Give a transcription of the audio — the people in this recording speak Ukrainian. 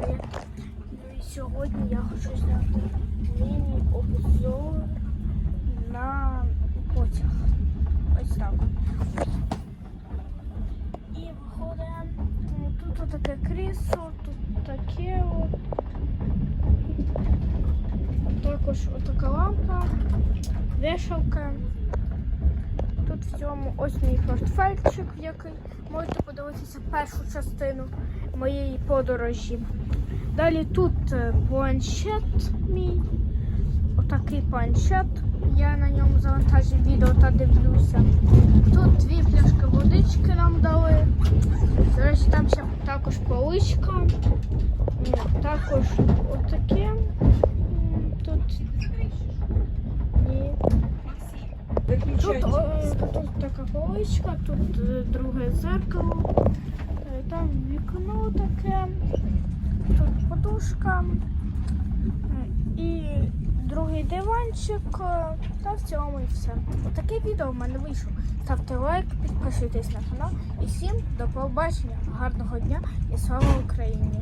привіт. Ну і сьогодні я хочу зняти міні-обзор на потяг. Ось так. І виходить, ну, тут таке крісло, тут таке от. Також отака лампа, вішалка. Тут в цьому ось мій портфельчик, в який можете подивитися першу частину моєї подорожі. Далі тут е, планшет мій. Отакий планшет. Я на ньому завантажую відео та дивлюся. Тут дві пляшки водички нам дали. До речі, там ще також поличка. Також отаке. Тут. І Тут, е, тут така поличка, тут е, друге зеркало, вікно таке, тут подушка і другий диванчик. е, Та в цьому і все. Отаке відео в мене вийшло. Ставте лайк, підписуйтесь на канал і всім до побачення. Гарного дня і слава Україні!